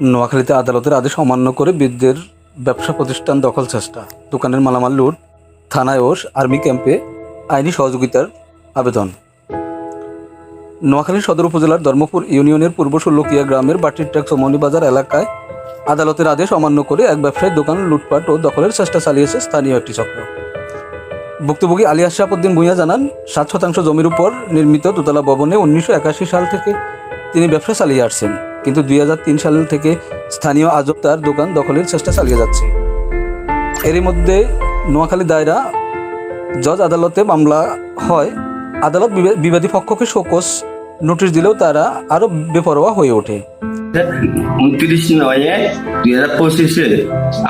নোয়াখালীতে আদালতের আদেশ অমান্য করে বিদ্যের ব্যবসা প্রতিষ্ঠান দখল চেষ্টা। দোকানের মালামাল লুট, থানায় ওস, আর্মি ক্যাম্পে আইনি সহযোগিতার আবেদন। নোয়াখালী সদর উপজেলার ধর্মপুর ইউনিয়নের পূর্ব ষোলকিয়া গ্রামের বাটিরটাক চমনি বাজার এলাকায় আদালতের আদেশ অমান্য করে এক ব্যবসায়ী দোকান লুটপাট ও দখলের চেষ্টা চালিয়েছে স্থানীয় একটি চক্র। ভুক্তভোগী আলী আশরাফুদ্দিন ভূঁইয়া জানান, সাত শতাংশ জমির উপর নির্মিত দোতলা ভবনে উনিশশো একাশি সাল থেকে তিনি ব্যবসা চালিয়ে আসছেন। কিন্তু দুই হাজার তিন সাল থেকে স্থানীয় আজব তার দোকান দখলের চেষ্টা চালিয়ে যাচ্ছে। এরই মধ্যে নোয়াখালী দায়রা জজ আদালতে মামলা হয়। আদালত বিবা- বিবাদী পক্ষকে শোকস নোটিশ দিলেও তারা আরও বেপরোয়া হয়ে ওঠে। উনত্রিশ নয়ে দুই হাজার পঁচিশে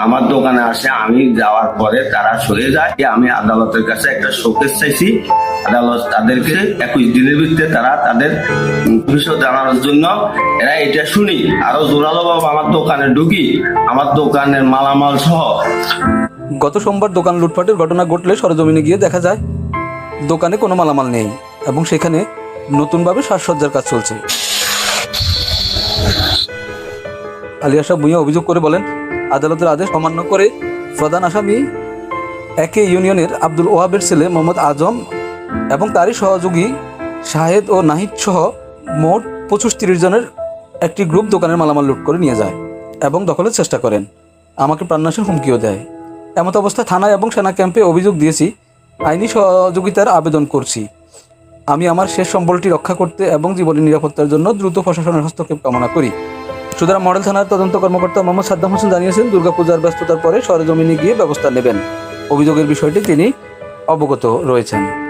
আমার দোকানে আসে আমি যাওয়ার পরে তারা সরে যায়। আমি আদালতের কাছে একটা শোকেস চাইছি। আদালত তাদেরকে একুশ দিনের ভিত্তিতে তারা তাদের বিষয় জানানোর জন্য এরা এটা শুনি আরও জোরালো আমার দোকানে ঢুকি আমার দোকানের মালামাল সহ। গত সোমবার দোকান লুটপাটের ঘটনা ঘটলে সরজমিনে গিয়ে দেখা যায় দোকানে কোনো মালামাল নেই এবং সেখানে নতুনভাবে সাজসজ্জার কাজ চলছে। আলিয়া শাহ ভূঁইয়া অভিযোগ করে বলেন, আদালতের আদেশ অমান্য করে প্রধান আসামি একে ইউনিয়নের আব্দুল ওয়াবের ছেলে মোহাম্মদ আজম এবং তারই সহযোগী শাহেদ ও নাহিদ সহ মোট পঁচিশ তিরিশ জনের একটি গ্রুপ দোকানের মালামাল লুট করে নিয়ে যায় এবং দখলের চেষ্টা করেন। আমাকে প্রাণনাশের হুমকিও দেয়। এমত অবস্থায় থানায় এবং সেনা ক্যাম্পে অভিযোগ দিয়েছি, আইনি সহযোগিতার আবেদন করছি। আমি আমার শেষ সম্বলটি রক্ষা করতে এবং জীবনের নিরাপত্তার জন্য দ্রুত প্রশাসনের হস্তক্ষেপ কামনা করি। সুতরাং মডেল থানার তদন্ত কর্মকর্তা মোহাম্মদ সাদ্দাম হোসেন জানিয়েছেন, দুর্গাপূজার ব্যস্ততার পরে সরেজমিনে গিয়ে ব্যবস্থা নেবেন। অভিযোগের বিষয়টি তিনি অবগত রয়েছেন।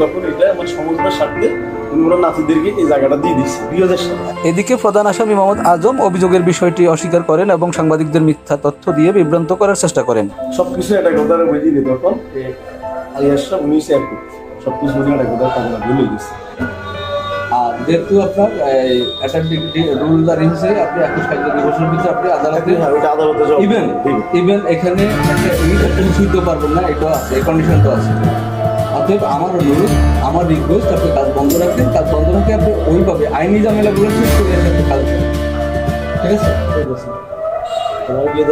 তখন এটা আমার সমস্যার স্বার্থে আমি নাতিদেরকে এই জায়গাটা দিয়ে দিচ্ছি দুই এদিকে প্রধান আসামি মোহাম্মদ আজম অভিযোগের বিষয়টি অস্বীকার করেন এবং সাংবাদিকদের মিথ্যা তথ্য দিয়ে বিভ্রান্ত করার চেষ্টা করেন। সব কিছু একটা কথা বুঝিয়ে দিই তখন আলিয়াসরা উনিশ এক সব কিছু বুঝে একটা কথা তখন ভুলে গেছি আর যেহেতু আপনার রুল জারি হয়েছে আপনি একুশ কার্য দিবসের ভিতরে আপনি আদালতে হ্যাঁ, আদালতে ইভেন ইভেন এখানে ইট পারবেন না এটা এই কন্ডিশন তো আছে। অতএব আমার অনুরোধ, আমার রিকোয়েস্ট আপনি কাজ বন্ধ রাখেন, কাজ বন্ধ রাখে আপনি ওইভাবে আইনি ঝামেলাগুলো ঠিক করে আপনি কাজ ঠিক আছে আছে। গিয়ে